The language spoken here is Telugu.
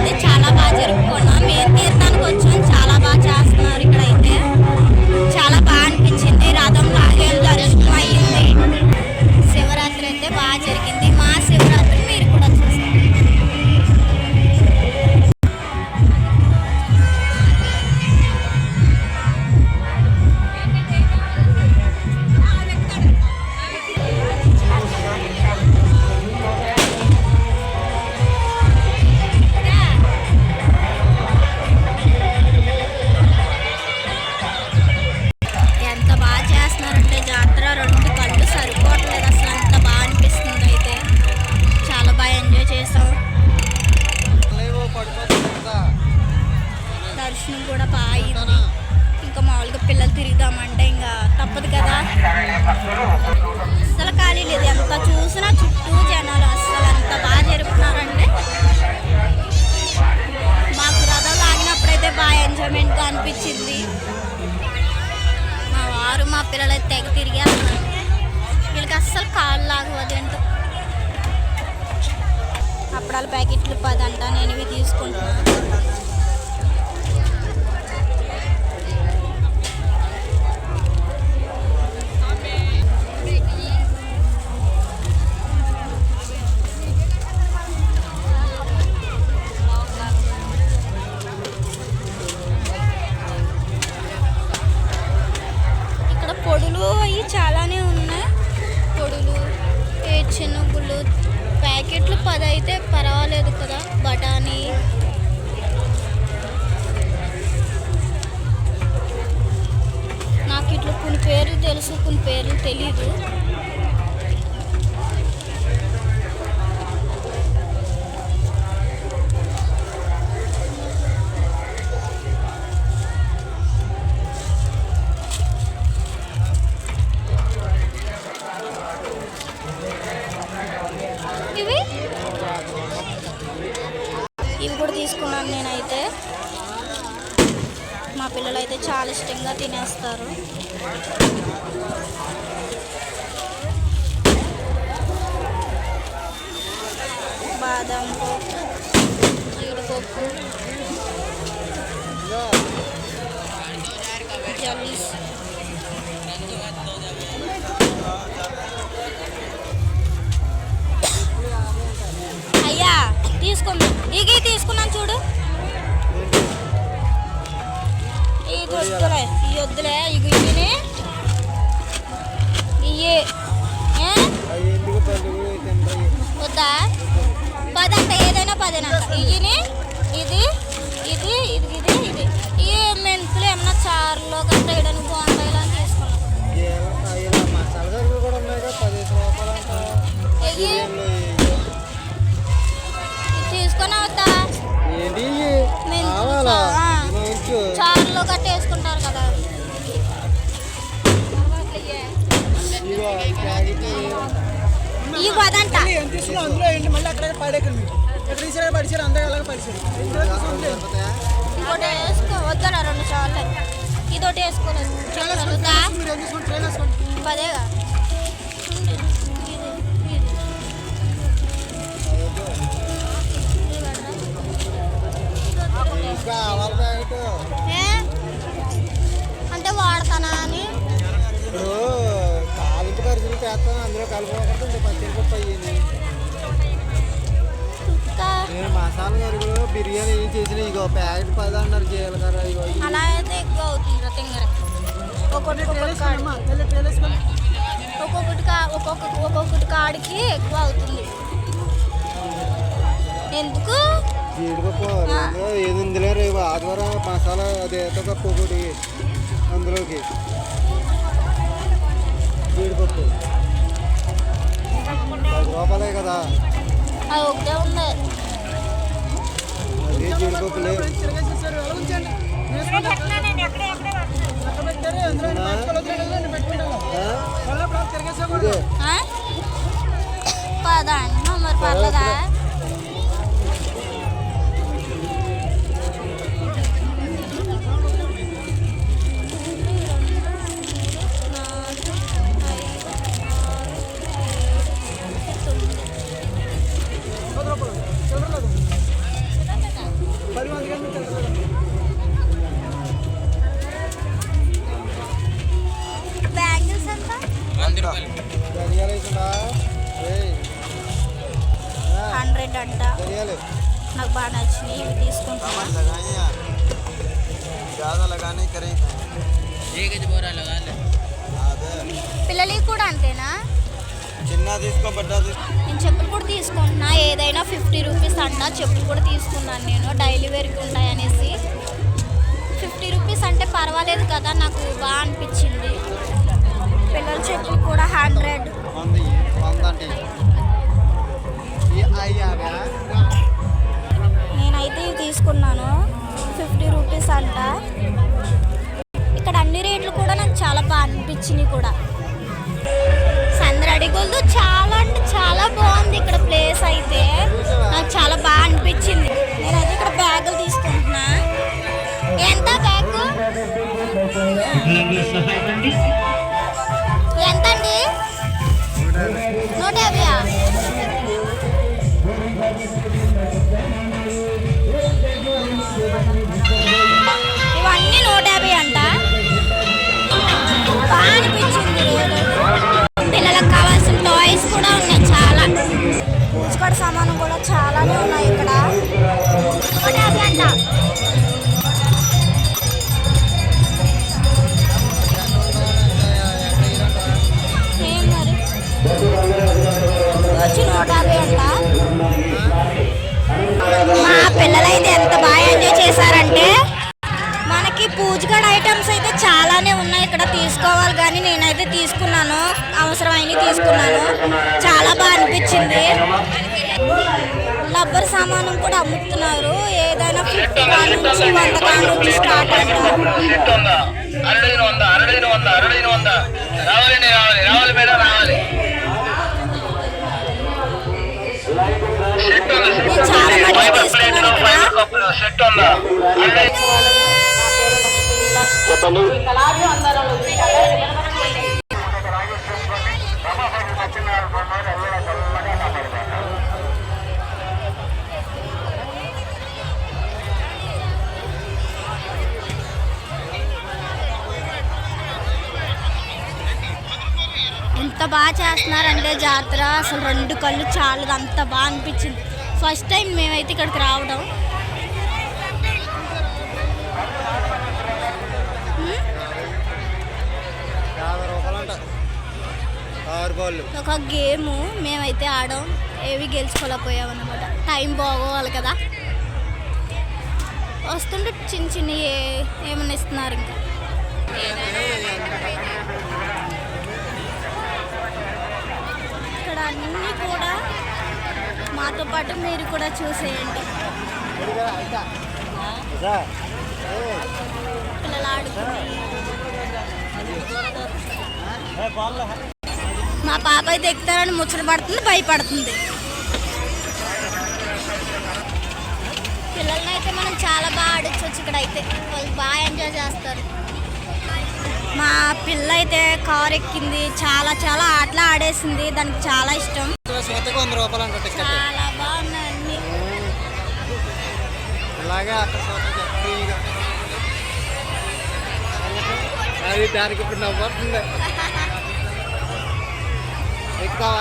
అయితే అనిపించింది. మా వారు మా పిల్లలు అయితే తెగ తిరిగేస్తున్నారు వీళ్ళకి అస్సలు కాళ్ళు లాగవదు ఏంటో అప్పడాల ప్యాకెట్లు పదంట నేను ఇవి తీసుకుంటున్నాను. పది అయితే పర్వాలేదు కదా బఠానీ. నాకు ఇట్లా కొన్ని పేర్లు తెలుసు కొన్ని పేర్లు తెలీదు. చాలా ఇష్టంగా తినేస్తారు. బాదం పప్పు జీడిపప్పు జల్లీస్. అయ్యా తీసుకుందాం. ఇగి తీసుకున్నాను చూడు. వద్దులే వద్దులే. ఇవి ఇవి ఇయ్యి. ఏ? వద్దా? పదంట ఏదైనా పదేనంట. ఇయ్యిని దొరుకుతాయా? ఇంకోటి వేసుకో. వద్దరా రెండు చాలు ఇదొకటి వేసుకోలేదు పదేగా కావాలి చేస్తాను అందులో కలుపుకోకుండా పచ్చిమిరపప్పు అయ్యింది ఇంకా నేను మసాలా కరుగులు బిర్యానీ ఏం చేసిన ఇగో ప్యాకెట్ పది అన్నారు జీలకర్ర ఇగో. అలా అయితే ఎక్కువ ఒక్కొక్కటి ఒక్కొక్క ఒక్కొక్కటి కా ఒక్కొక్క ఒక్కొక్కటి కాడికి ఎక్కువ అవుతుంది. ఎందుకు? జీడిపప్పు ఏది ఉందిలే రేపు ఆదివారం మసాలా అదే ఒకటి అందులోకి. జీడిపప్పు. తిరగేసేకూడదు ఇదే ఆ? పదా అంటున్నావు మరి పర్లేదా. పిల్లలకి కూడా అంతేనా? చిన్న తీసుకో నేను చెప్పులు కూడా తీసుకుంటున్నా. ఏదైనా ఫిఫ్టీ రూపీస్ అంట చెప్పులు కూడా తీసుకున్నాను నేను. డైలీ వేర్కి ఉంటాయనేసి. ఫిఫ్టీ రూపీస్ అంటే పర్వాలేదు కదా నాకు బాగా అనిపించింది. పిల్లల చెప్పులు కూడా హండ్రెడ్. నేనైతే ఇవి తీసుకున్నాను. ఫిఫ్టీ రూపీస్ అంట. అనిపించినాయి కూడా. సంద్రడిగోల్దు చాలా అంటే చాలా బాగుంది ఇక్కడ ప్లేస్ అయితే. నాకు చాలా బాగా అనిపించింది. నేనైతే ఇక్కడ బ్యాగులు తీసుకుంటున్నా. ఎంత బ్యాగ్? వచ్చి నూట అంట. మా పిల్లలైతే ఎంత బాగా ఎంజాయ్ చేశారంటే మనకి పూజగడ్ ఐటమ్స్ అయితే చాలానే ఉన్నాయి. ఇక్కడ తీసుకోవాలి కానీ నేనైతే తీసుకున్నాను. అవసరమైనవి తీసుకున్నాను. చాలా బాగా అనిపించింది. రబ్బర్ సామానం కూడా అమ్ముతున్నారు. ఏదైనా ఫిఫ్టీ నుంచి వంద కాడ నుంచి స్టార్ట్ అంటారు రావాలి రావాలి మేడం రావాలి సెట్ ఉంది సెట్ నేను చాలా ఉంది తీసుకున్నాను ఎంత బాగా చేస్తున్నారంటే జాతర. అసలు రెండు కళ్ళు చాలు అంత బాగా అనిపించింది. ఫస్ట్ టైం మేమైతే ఇక్కడికి రావడం. ఒక గేమ్ మేమైతే ఆడాం. ఏవి గెలుచుకోలేకపోయాం అనమాట టైం బాగోవాలి కదా. వస్తుంటే చిన్న చిన్న ఏమన్నా ఇస్తున్నారు ఇంకా ఇక్కడ అన్నీ కూడా మాతో పాటు మీరు కూడా చూసేయండి. రా. పిల్లలు ఆడుకుని మా పాప అయితే ఎక్కుతారని ముచ్చట పడుతుంది భయపడుతుంది. పిల్లల్ని అయితే మనం చాలా బాగా ఆడించవచ్చు ఇక్కడ అయితే వాళ్ళు బాగా ఎంజాయ్ చేస్తారు. మా పిల్ల అయితే కారు ఎక్కింది చాలా చాలా ఆటలు ఆడేసింది దానికి చాలా ఇష్టం. చాలా అలాగే అక్కడ ఫ్రీగా అది దానికి ఇప్పుడు నవ్వుతుంది ఎక్కువా